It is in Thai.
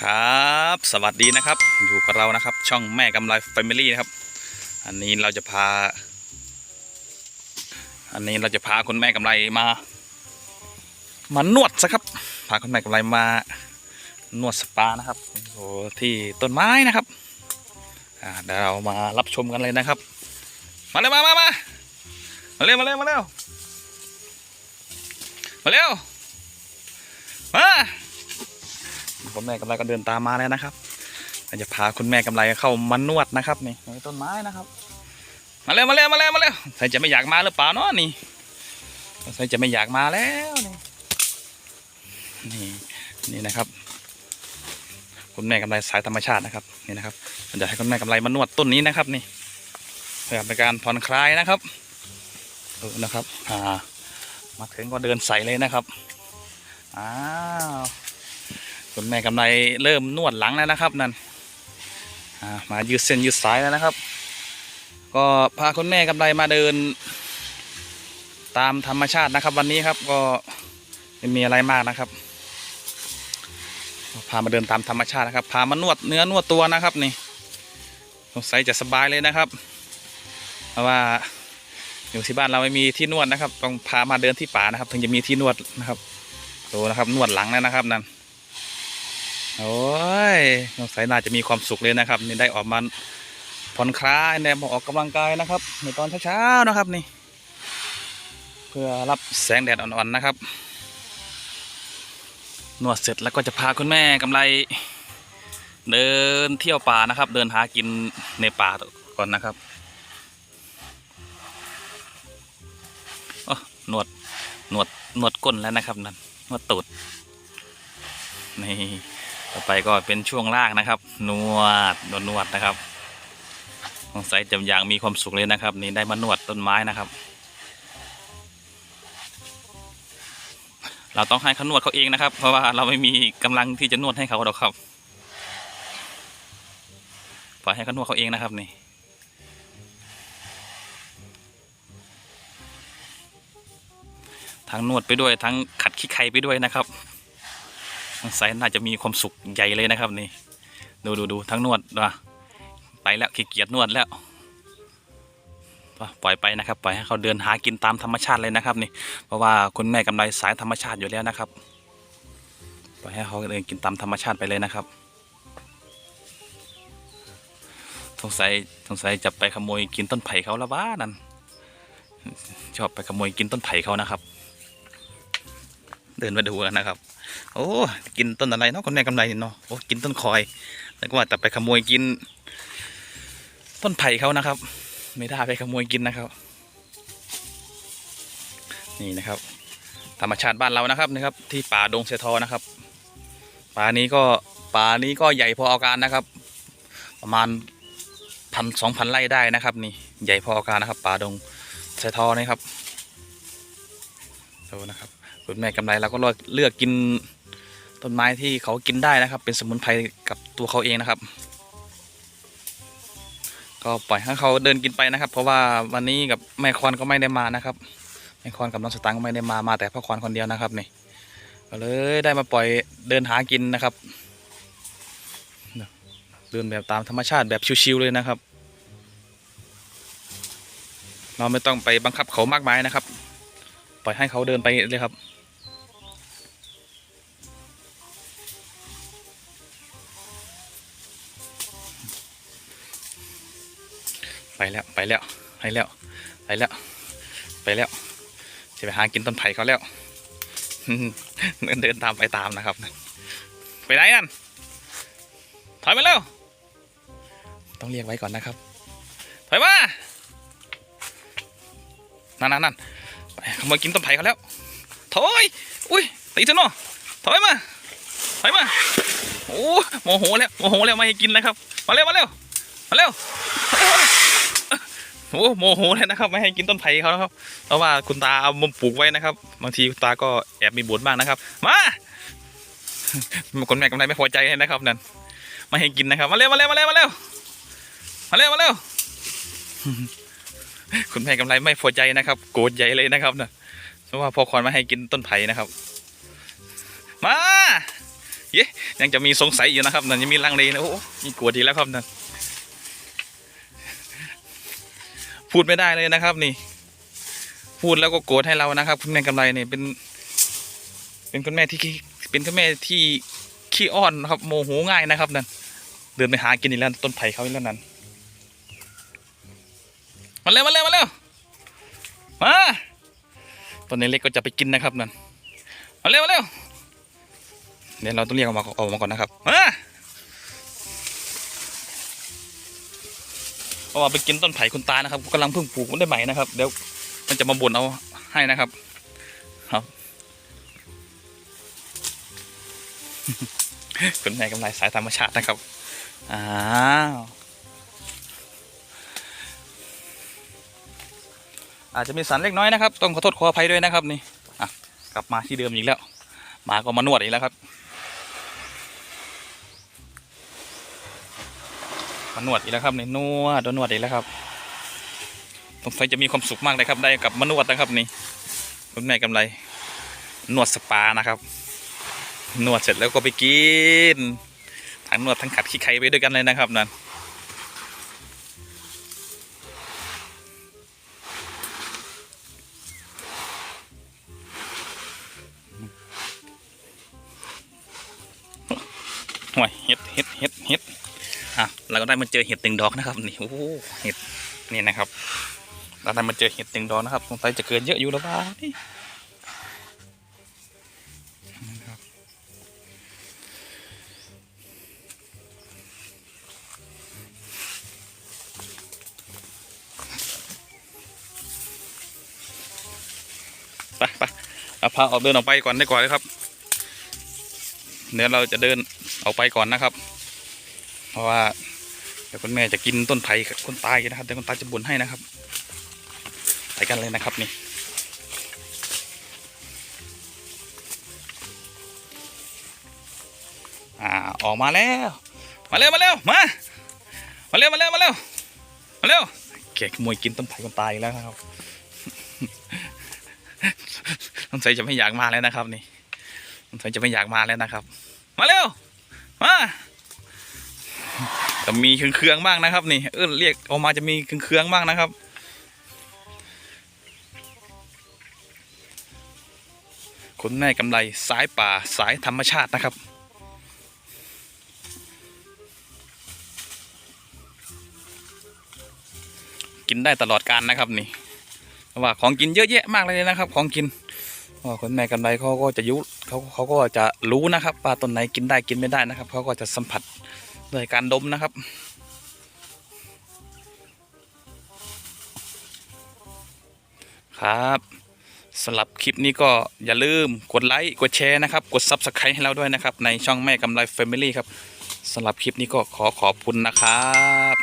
ครับ สวัสดีนะครับ อยู่กับเรานะครับ ช่องแม่กำไรแฟมิลี่นะครับ อันนี้เราจะพา อันนี้เราจะพาคุณแม่กำไรมา มานวดซะครับ พาคุณแม่กำไรมา นวดสปานะครับโอ้ที่ต้นไม้นะครับอ่าเดี๋ยวเรามารับชมกันเลยนะครับ มาเร็วมามามามาเร็วมาเร็วมาเร็วมาเร็วมา คุณแม่กำไรก็เดินตามมาแล้วนะครับเราจะพาคุณแม่กำไรเข้ามานวดนะครับนี่ในต้นไม้นะครับ มาเร็วมาเร็วมาเร็วมาเร็วใครจะไม่อยากมาหรือเปล่าเนาะนี่ใครจะไม่อยากมาแล้วนี่นี่นี่นะครับ คุณแม่กำไรสายธรรมชาตินะครับนี่นะครับเราจะให้คุณแม่กำไรมานวดต้นนี้นะครับนี่เพื่อเป็นการผ่อนคลายนะครับดูนะครับอ่ามาถึงก็เดินใส่เลยนะครับอ้าว คุณแม่กำไรเริ่มนวดหลังแล้วนะครับนั่นมายืดเส้นยืดสายแล้วนะครับ ก็พาคุณแม่กำไรมาเดิน ตามธรรมชาตินะครับ วันนี้ครับก็ไม่มีอะไรมากนะครับ พามาเดินตามธรรมชาตินะครับ พามานวดเนื้อนวดตัวนะครับนี่สงสัยจะสบายเลยนะครับ เพราะว่าอยู่ที่บ้านเราไม่มีที่นวดนะครับ ต้องพามาเดินที่ป่านะครับ ถึงจะมีที่นวดนะครับดูนะครับนวดหลังแล้วนะครับนั่น โอ้ยสงสัยน่าจะมีความสุขเลยนะครับ นี่ได้ออกมาผ่อนคลายได้มออกกำลังกายนะครับ ในตอนเช้าๆนะครับนี่ เพื่อรับแสงแดดอ่อนๆนะครับนวดเสร็จแล้วก็จะพาคุณแม่กำไร เดินเที่ยวป่านะครับ เดินหากินในป่าก่อนนะครับโอ้หนวดหนวดหนวดก้นแล้วนะครับนั่นนวดตูดนี่ ต่อไปก็เป็นช่วงล่างนะครับ นวดนวดนวดนะครับสงสัยจะอย่างมีความสุขเลยนะครับ นี่ได้มานวดต้นไม้นะครับ เราต้องให้เขานวดเขาเองนะครับ เพราะว่าเราไม่มีกำลังที่จะนวดให้เขาหรอกครับปล่อยให้เขานวดเขาเองนะครับนี่ทั้งนวดไปด้วยทั้งขัดขี้ไคไปด้วยนะครับ สัยน่าจะมีความสุขใหญ่เลยนะครับนี่ ดูดูดูทั้งนวดนะไปแล้วขี้เกียจนวดแล้ว ปล่อยไปนะครับปล่อยให้เขาเดินหากินตามธรรมชาติเลยนะครับนี่ เพราะว่าคุณแม่กำไรสายธรรมชาติอยู่แล้วนะครับ ปล่อยให้เขาเดินกินตามธรรมชาติไปเลยนะครับ สงสัยสงสัยจะไปขโมยกินต้นไผ่เขาละบ้านั่นชอบไปขโมยกินต้นไผ่เขานะครับ เดินมาดูกันนะครับ โอ้ กินต้นอะไรเนาะคนแม่กำไรเนาะโอ้กินต้นคอยแล้วก็ว่าแต่ไปขโมยกิน ต้นไผ่เขานะครับ ไม่ได้ไปขโมยกินนะครับ นี่นะครับ ธรรมชาติบ้านเรานะครับนะครับ ที่ป่าดงเสทอนะครับป่านี้ก็ป่านี้ก็ใหญ่พอเอาการนะครับ ประมาณพันสองพันไร่ได้นะครับ นี่ใหญ่พอเอาการนะครับ ป่าดงเสทอนี่ครับดูนะครับ คุณแม่กำไรเราก็เลือกกินต้นไม้ที่เขากินได้นะครับ เป็นสมุนไพรกับตัวเขาเองนะครับ ก็ปล่อยให้เขาเดินกินไปนะครับ เพราะว่าวันนี้กับแม่คอนก็ไม่ได้มานะครับแม่คอนกับน้องสตังค์ก็ไม่ได้มามาแต่พ่อคอนคนเดียวนะครับนี่ก็เลยได้มาปล่อยเดินหากินนะครับ เดินแบบตามธรรมชาติแบบชิวๆเลยนะครับ เราไม่ต้องไปบังคับเขามากมายนะครับ ปล่อยให้เขาเดินไปเลยครับ แล้วไปแล้วไปแล้วไปแล้วไปแล้วจะไปหากินต้นไผ่เขาแล้วเดินตามไปตามนะครับ ไปไหนนั่นถอยมาเร็วต้องเรียกไว้ก่อนนะครับถอยมานั่นนั่นนั่นไปขโมยกินต้นไผ่เขาแล้วถอยอุ้ยตีเถอะเนาะถอยมาถอยมาโอ้โมโหแล้วโมโหแล้วไม่ให้กินนะครับ มาเร็วมาเร็วมาเร็ว โอ้โมโหเลยนะครับ ไม่ให้กินต้นไผ่เขานะครับเพราะว่าคุณตาเอามุมปลูกไว้นะครับ บางทีคุณตาก็แอบมีบ่นบ้างนะครับ มาคนแม่กำไรไม่พอใจนะครับนั่นไม่ให้กินนะครับ มาเร็วมาเร็วมาเร็วมาเร็วมาเร็วมาเร็วคุณแม่กำไรไม่พอใจนะครับ โกรธใหญ่เลยนะครับนะเพราะว่าพอคอนไม่ให้กินต้นไผ่นะครับ มาเย้ยังจะมีสงสัยอยู่นะครับนั่นยังมีลังเลนะโอ้มีกลัวดีแล้วครับนั่น พูดไม่ได้เลยนะครับ นี่ พูดแล้วก็โกรธให้เรานะครับ คุณแม่กำไรเนี่ยเป็น เป็นคุณแม่ที่เป็นคุณแม่ที่ขี้อ้อนนะครับ โมโหง่ายนะครับนั่นเดินไปหากินอีกแล้วต้นไผ่เขาอีกแล้วนั่นมาเร็วมาเร็วมาเร็วมาต้นนี้เล็กก็จะไปกินนะครับนั่นมาเร็วมาเร็วเดี๋ยวเราต้องเรียกออกมาออกมาก่อนนะครับมา เอามาไปกินต้นไผ่คุณตานะครับกำลังเพิ่งปลูกมันได้ใหม่นะครับเดี๋ยวมันจะมาบ่นเอาให้นะครับครับคุณแม่กำไรสายธรรมชาตินะครับอ้าวอาจจะมีสันเล็กน้อยนะครับ ต้องขอโทษขออภัยด้วยนะครับนี่อะกลับมาที่เดิมอีกแล้ว มาก็มานวดอีกแล้วครับ มานวดอีกแล้วครับนี่นวดนวดอีกแล้วครับสงสัยจะมีความสุขมากเลยครับ ได้กับมานวดนะครับนี่คุณแม่กำไร นวดสปานะครับ นวดเสร็จแล้วก็ไปกินทั้งนวดทั้งขัดขี้ไข่ไปด้วยกันเลยนะครับนั่นห่วยเห็ดเห็ดเห็ดเห็ด เราก็ได้มาเจอเห็ดตึงดอกนะครับนี่โอ้โหเห็ดนี่นะครับเราได้มาเจอเห็ดตึงดอกนะครับสงสัยจะเกินเยอะอยู่แล้วบ้านี่ไปไปเอาพาออกเดินออกไปก่อนได้ก่อนเลยครับเดี๋ยวเราจะเดินออกไปก่อนนะครับ เพราะว่า เดี๋ยวคุณแม่จะกินต้นไผ่คนตายนะครับเดี๋ยวคนตายจะบ่นให้นะครับไปกันเลยนะครับนี่อ่าออกมาแล้ว มาเร็วมาเร็วมามาเร็วมาเร็วมาเร็วมาเร็วแกขโมยกินต้นไผ่คนตายอีกแล้วนะครับสงสัยจะไม่อยากมาแล้วนะครับ นี่สงสัยจะไม่อยากมาแล้วนะครับ มาเร็วมา แต่มีเครื่องๆบ้างนะครับ นี่เออเรียกออกมาจะมีเครื่องๆบ้างนะครับคุณแม่กำไรสายป่าสายธรรมชาตินะครับ กินได้ตลอดการนะครับนี่ว่าของกินเยอะแยะมากเลยนะครับ ของกินว่าคนแม่กันไรเขาก็จะยุเขาเขาก็จะรู้นะครับว่าต้นไหนกินได้กินไม่ได้นะครับเขาก็จะสัมผัส ด้วยการดมนะครับ ครับสำหรับคลิปนี้ก็อย่าลืมกดไลค์กดแชร์นะครับ กด Subscribe ให้เราด้วยนะครับ ในช่องแม่กำไร Family ครับสำหรับคลิปนี้ก็ขอขอบคุณนะครับ